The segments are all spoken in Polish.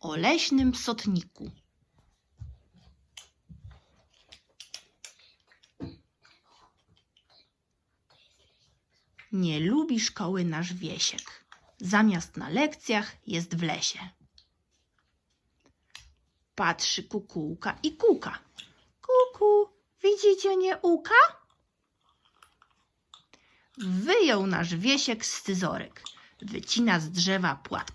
o leśnym psotniku. Nie lubi szkoły nasz Wiesiek. Zamiast na lekcjach jest w lesie. Patrzy kukułka i kuka. Kuku, widzicie nie uka? Wyjął nasz Wiesiek scyzorek. Wycina z drzewa płat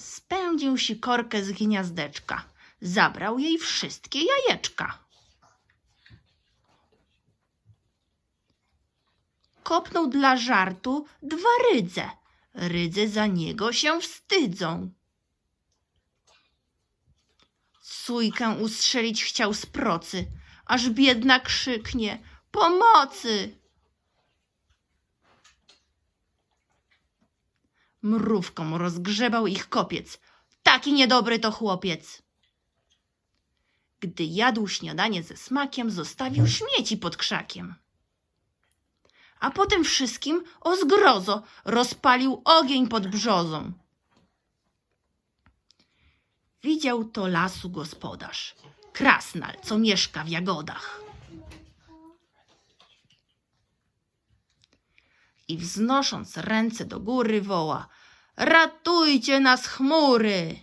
Spędził sikorkę z gniazdeczka. Zabrał jej wszystkie jajeczka. Kopnął dla żartu dwa rydze. Rydze za niego się wstydzą. Sójkę ustrzelić chciał z procy, aż biedna krzyknie pomocy. Mrówką rozgrzebał ich kopiec. Taki niedobry to chłopiec. Gdy jadł śniadanie ze smakiem, zostawił śmieci pod krzakiem. A po tym wszystkim, o zgrozo, rozpalił ogień pod brzozą. Widział to lasu gospodarz, krasnal, co mieszka w jagodach. I wznosząc ręce do góry woła Ratujcie nas chmury!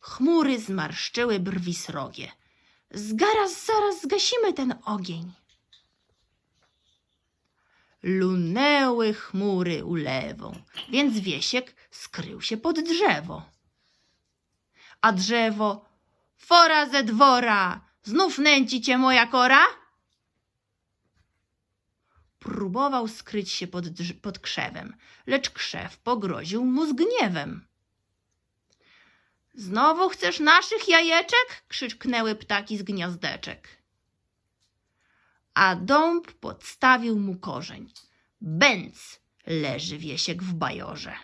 Chmury zmarszczyły brwi srogie. Zaraz, zaraz zgasimy ten ogień. Lunęły chmury ulewą, więc Wiesiek skrył się pod drzewo. A drzewo, fora ze dwora, znów nęci cię moja kora? Próbował skryć się pod, pod krzewem, lecz krzew pogroził mu z gniewem. Znowu chcesz naszych jajeczek? krzyknęły ptaki z gniazdeczek. A dąb podstawił mu korzeń. Bęc leży wiesiek w bajorze.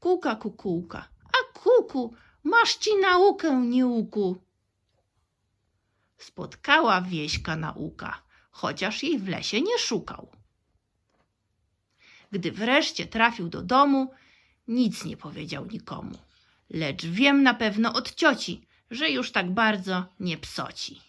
Kuka kukułka, a kuku, masz ci naukę, nieuku. Spotkała wieśka nauka, chociaż jej w lesie nie szukał. Gdy wreszcie trafił do domu, nic nie powiedział nikomu lecz wiem na pewno od cioci, że już tak bardzo nie psoci.